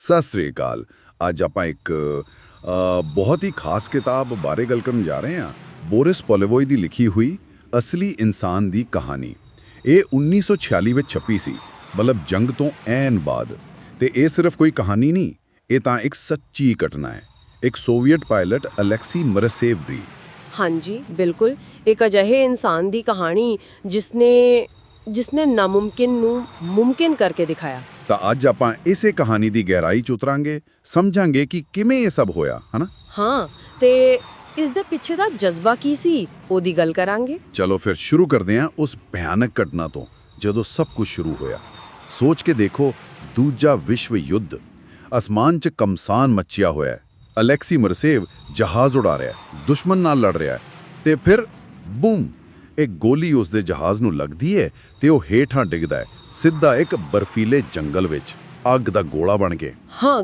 ਸਤਿ ਸ੍ਰੀ ਅਕਾਲ। ਅੱਜ ਆਪਾਂ ਇੱਕ ਬਹੁਤ ਹੀ ਖਾਸ ਕਿਤਾਬ ਬਾਰੇ ਗੱਲ ਕਰਨ ਜਾ ਰਹੇ ਹਾਂ। ਬੋਰਿਸ ਪੋਲੇਵੋਈ ਦੀ ਲਿਖੀ ਹੋਈ ਅਸਲੀ ਇਨਸਾਨ ਦੀ ਕਹਾਣੀ। ਇਹ 1946 ਵਿੱਚ ਛਪੀ ਸੀ, ਮਤਲਬ ਜੰਗ ਤੋਂ ਐਨ ਬਾਅਦ। ਤੇ ਇਹ ਸਿਰਫ ਕੋਈ ਕਹਾਣੀ ਨਹੀਂ, ਇਹ ਤਾਂ ਇੱਕ ਸੱਚੀ ਘਟਨਾ ਹੈ। ਇੱਕ ਸੋਵੀਅਤ ਪਾਇਲਟ ਅਲੈਕਸੀ ਮਰਸੇਵ ਦੀ। ਹਾਂਜੀ, ਬਿਲਕੁਲ। ਇੱਕ ਅਜਿਹੇ ਇਨਸਾਨ ਦੀ ਕਹਾਣੀ ਜਿਸਨੇ ਜਿਸਨੇ ਨਾਮੁਮਕਿਨ ਨੂੰ ਮੁਮਕਿਨ ਕਰਕੇ ਦਿਖਾਇਆ। ਤਾਂ ਅੱਜ ਆਪਾਂ ਇਸੇ ਕਹਾਣੀ ਦੀ ਗਹਿਰਾਈ ਚ ਉਤਰਾਂਗੇ ਸਮਝਾਂਗੇ ਕਿ ਕਿਵੇਂ ਇਹ ਸਭ ਹੋਇਆ ਹਨਾ? ਹਾਂ ਤੇ ਇਸ ਦੇ ਪਿੱਛੇ ਦਾ ਜਜ਼ਬਾ ਕੀ ਸੀ ਉਹਦੀ ਗੱਲ ਕਰਾਂਗੇ। ਚਲੋ ਫਿਰ ਸ਼ੁਰੂ ਕਰਦੇ ਹਾਂ ਉਸ ਭਿਆਨਕ ਘਟਨਾ ਤੋਂ ਜਦੋਂ ਸਭ ਕੁਝ ਸ਼ੁਰੂ ਹੋਇਆ। ਸੋਚ ਕੇ ਦੇਖੋ ਦੂਜਾ ਵਿਸ਼ਵ ਯੁੱਧ। ਅਸਮਾਨ 'ਚ ਕਮਸਾਨ ਮੱਚਿਆ ਹੋਇਆ ਹੈ। ਅਲੈਕਸੀ ਮਰਸੇਵ ਜਹਾਜ਼ ਉਡਾ ਰਿਹਾ ਹੈ ਦੁਸ਼ਮਣ ਨਾਲ ਲੜ ਰਿਹਾ ਹੈ। ਤੇ ਫਿਰ ਬੂਮ! ਇੱਕ ਗੋਲੀ ਉਸ ਦੇ ਜਹਾਜ਼ ਨੂੰ ਲੱਗਦੀ ਹੈ ਤੇ ਉਹ ਹੇਠਾਂ ਡਿੱਗਦਾ ਹੈ ਸਿੱਧਾ ਇੱਕ ਬਰਫੀਲੇ ਜੰਗਲ ਵਿੱਚ ਅੱਗ ਦਾ ਗੋਲਾ ਬਣ ਕੇ ਹਾਂ